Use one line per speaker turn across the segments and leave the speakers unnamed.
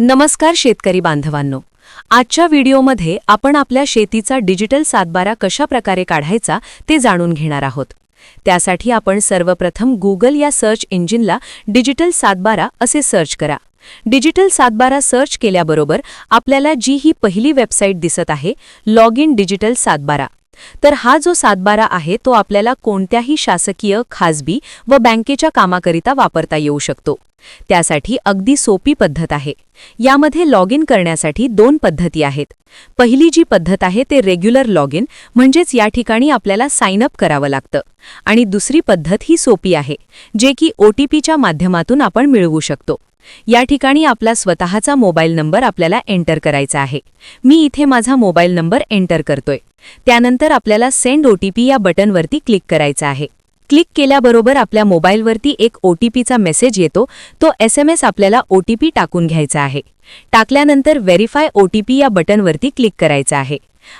नमस्कार शेतकरी बांधवांनो. आजच्या व्हिडिओमध्ये आपण आपल्या शेतीचा डिजिटल सातबारा कशा प्रकारे काढायचा ते जाणून घेणार आहोत. त्यासाठी आपण सर्वप्रथम गुगल या सर्च इंजिनला डिजिटल सातबारा असे सर्च करा. डिजिटल सातबारा सर्च केल्याबरोबर आपल्याला जी ही पहिली वेबसाईट दिसत आहे लॉग इन डिजिटल सातबारा. तर हा जो सातबारा आहे तो आपल्याला कोणत्याही शासकीय खाजगी व बँकेच्या कामाकरिता वापरता येऊ शकतो. त्यासाठी अगदी सोपी पद्धत आहे. यामध्ये लॉग इन करण्यासाठी दोन पद्धती आहेत. पहिली जी पद्धत आहे ते रेग्युलर लॉग इन म्हणजेच या ठिकाणी आपल्याला साइन अप करावं लागतं. आणि दुसरी पद्धत ही सोपी आहे जे की ओ टी पीच्या माध्यमातून आपण मिळवू शकतो. या ठिकाणी आपला स्वतःचा मोबाईल नंबर आपल्याला एंटर करायचा आहे. मी इथे माझा मोबाईल नंबर एंटर करतोय. त्यानंतर आपल्याला सेंड ओ टी पी या बटनवरती क्लिक करायचं आहे. क्लिक केल्याबरोबर आपल्या मोबाईलवरती एक ओ टी पीचा मेसेज येतो. तो एस एम एस आपल्याला ओ टी पी टाकून घ्यायचा आहे. टाकल्यानंतर व्हेरीफाय ओ टी पी या बटनवरती क्लिक करायचं आहे.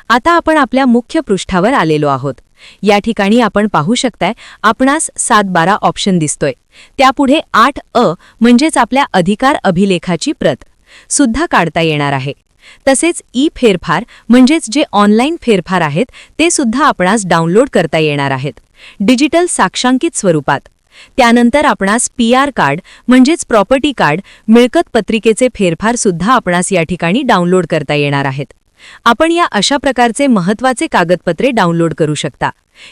आता आपण आपल्या मुख्य पृष्ठावर आलेलो आहोत. या ठिकाणी आपण पाहू शकताय आपणास सात बारा ऑप्शन दिसतोय. त्यापुढे आठ अ म्हणजेच आपल्या अधिकार अभिलेखाची प्रत सुद्धा काढता येणार आहे. तसेच ई फेरफार म्हणजेच जे ऑनलाईन फेरफार आहेत ते सुद्धा आपणास डाउनलोड करता येणार आहेत. डिजिटल साक्षांकित स्वरूपात. त्यानंतर आपणास पी आर कार्ड म्हणजेच प्रॉपर्टी कार्ड मिळकत पत्रिकेचे फेरफार सुद्धा आपणास या ठिकाणी डाउनलोड करता येणार आहेत. आपण या अशा प्रकारचे महत्त्वाचे कागदपत्रे डाउनलोड करू शकता.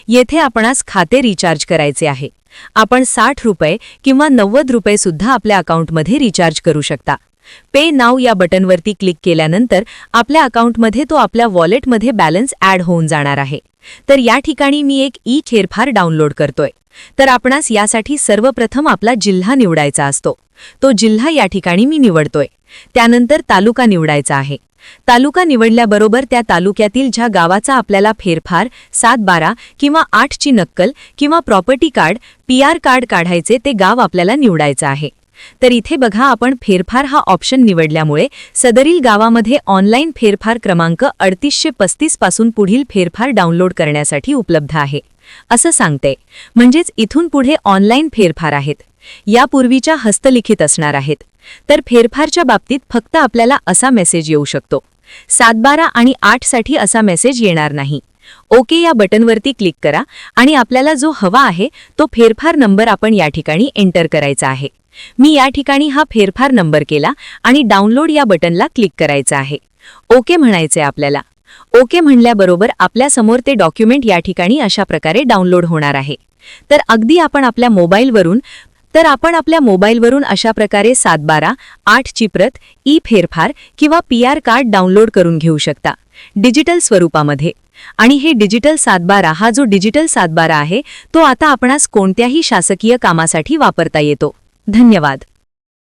येथे आपणास खाते रिचार्ज करायचे आहे. आपण साठ रुपये किंवा नव्वद रुपये सुद्धा आपल्या अकाउंटमध्ये रिचार्ज करू शकता. पे नाव या बटनवरती क्लिक केल्यानंतर आपल्या अकाउंटमध्ये तो आपल्या वॉलेटमध्ये बॅलन्स ॲड होऊन जाणार आहे. तर या ठिकाणी मी एक ई फेरफार डाउनलोड करतोय. तर आपणास यासाठी सर्वप्रथम आपला जिल्हा निवडायचा असतो. तो जिल्हा या ठिकाणी मी निवडतोय. त्यानंतर तालुका निवडायचा आहे. तालुका निवडल्याबरोबर त्या तालुक्यातील ज्या गावाचा आपल्याला फेरफार सात बारा किंवा आठची नक्कल किंवा property card P R card काढायचे ते गाव आपल्याला निवडायचं आहे. तर इथे बघा आपण फेरफार हा ऑप्शन निवडल्यामुळे सदरील गावामध्ये ऑनलाईन फेरफार क्रमांक अडतीसशे पस्तीसपासून पुढील फेरफार डाउनलोड करण्यासाठी उपलब्ध आहे. असं सांगते. म्हणजेच इथून पुढे ऑनलाईन फेरफार आहेत. यापूर्वीच्या हस्तलिखित असणार आहेत. तर फेरफारच्या बाबतीत फक्त आपल्याला असा मेसेज येऊ शकतो. सातबारा आणि आठसाठी असा मेसेज येणार नाही. ओके या बटनवरती क्लिक करा आणि आपल्याला जो हवा आहे तो फेरफार नंबर आपण या ठिकाणी एंटर करायचा आहे. मी या ठिकाणी हा फेरफार नंबर केला आणि डाउनलोड या बटनला क्लिक करायचं आहे. ओके म्हणायचे आपल्याला. ओके म्हणल्याबरोबर आपल्यासमोर ते डॉक्युमेंट या ठिकाणी अशा प्रकारे डाउनलोड होणार आहे. तर अगदी आपण आपल्या मोबाईलवरून तर आपण आपल्या मोबाईलवरून अशा प्रकारे सात बारा आठची प्रत ई फेरफार किंवा पी आर कार्ड डाउनलोड करून घेऊ शकता. डिजिटल स्वरूपामध्ये. आणि हे डिजिटल सातबारा हा जो डिजिटल सातबारा आहे तो आता आपणास कोणत्याही शासकीय कामासाठी वापरता येतो. धन्यवाद.